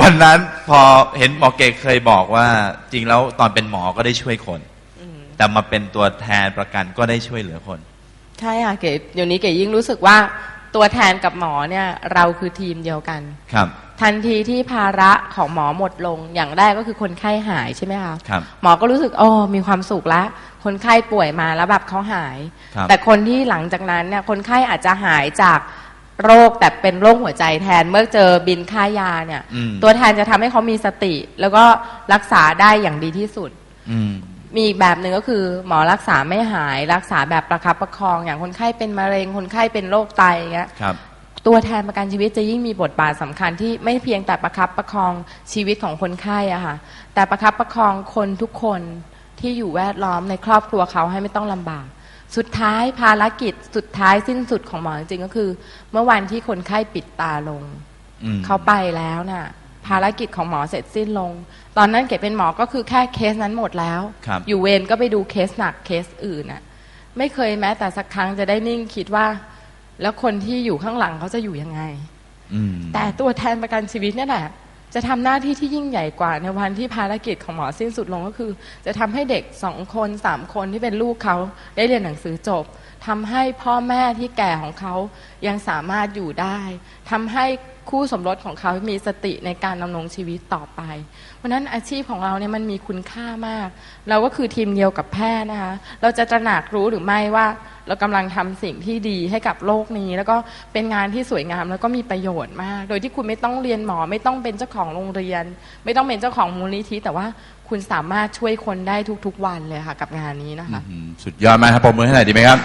วันนั้นพอเห็นหมอเกตเคยบอกว่า จริงแล้วตอนเป็นหมอก็ได้ช่วยคน แต่มาเป็นตัวแทนประกันก็ได้ช่วยเหลือคน ใช่ค่ะเก๋เดี๋ยวนี้เก๋ยิ่งรู้สึกว่าตัวแทนกับหมอเนี่ยเราคือทีมเดียวกัน ครับ ทันทีที่ภาระของหมอหมดลงอย่างแรกก็คือคนไข้หายใช่ไหมคะครับ หมอก็รู้สึกอ๋อมีความสุขแล้วคนไข้ป่วยมาแล้วแบบเขาหาย ครับแต่คนที่หลังจากนั้นเนี่ยคนไข้อาจจะหายจาก โรคแต่เป็นโรคหัวใจแทนเมื่อเจอบินค่ายาเนี่ย อืม ตัวแทนจะทำให้เขามีสติ แล้วก็รักษาได้อย่างดีที่สุด อืม มีอีกแบบหนึ่งก็คือหมอรักษาไม่หายรักษาแบบประคับประคอง อย่างคนไข้เป็นมะเร็งคนไข้เป็นโรคไตอย่างเงี้ย ครับ ตัวแทนประกันชีวิตจะยิ่งมีบทบาทสำคัญที่ไม่เพียงแต่ประคับประคองชีวิตของคนไข้อะค่ะแต่ประคับประคองคนทุกคนที่อยู่แวดล้อมในครอบครัวเขาให้ไม่ต้องลำบาก สุดท้ายภารกิจสุดท้ายสิ้นสุดของหมอจริงๆก็คือ เมื่อวันที่คนไข้ปิดตาลง อืมเขาไปแล้วน่ะ ภารกิจของหมอเสร็จสิ้นลง ตอนนั้นเก๋เป็นหมอก็คือแค่เคสนั้นหมดแล้ว ครับ อยู่เวรก็ไปดูเคสหนักเคสอื่นน่ะ ไม่เคยแม้แต่สักครั้งจะได้นิ่งคิดว่า แล้วคนที่อยู่ข้างหลังเขาจะอยู่ยังไง อืมแต่ตัวแทนประกันชีวิตเนี่ยแหละ จะทำหน้าที่ที่ยิ่งใหญ่กว่าในวันที่ภารกิจของหมอสิ้นสุดลงก็คือ จะทำให้เด็กสองคนสามคนที่เป็นลูกเขาได้เรียนหนังสือจบทำให้พ่อแม่ที่แก่ของเขายังสามารถอยู่ได้ทำให้คู่สมรสของเขามีสติในการดำรงชีวิตต่อไป เพราะฉะนั้นอาชีพของเราเนี่ยมันมีคุณค่ามาก เราก็คือทีมเดียวกับแพทย์นะคะ เราจะตระหนักรู้หรือไม่ว่า เรากำลังทำสิ่งที่ดีให้กับโลกนี้ แล้วก็เป็นงานที่สวยงามแล้วก็มีประโยชน์มาก โดยที่คุณไม่ต้องเรียนหมอ ไม่ต้องเป็นเจ้าของโรงเรียน ไม่ต้องเป็นเจ้าของมูลนิธิแต่ว่าคุณสามารถช่วยคนได้ทุกๆวันเลยค่ะ กับงานนี้นะคะ สุดยอดมากครับปรบมือให้หน่อยดีไหมครับ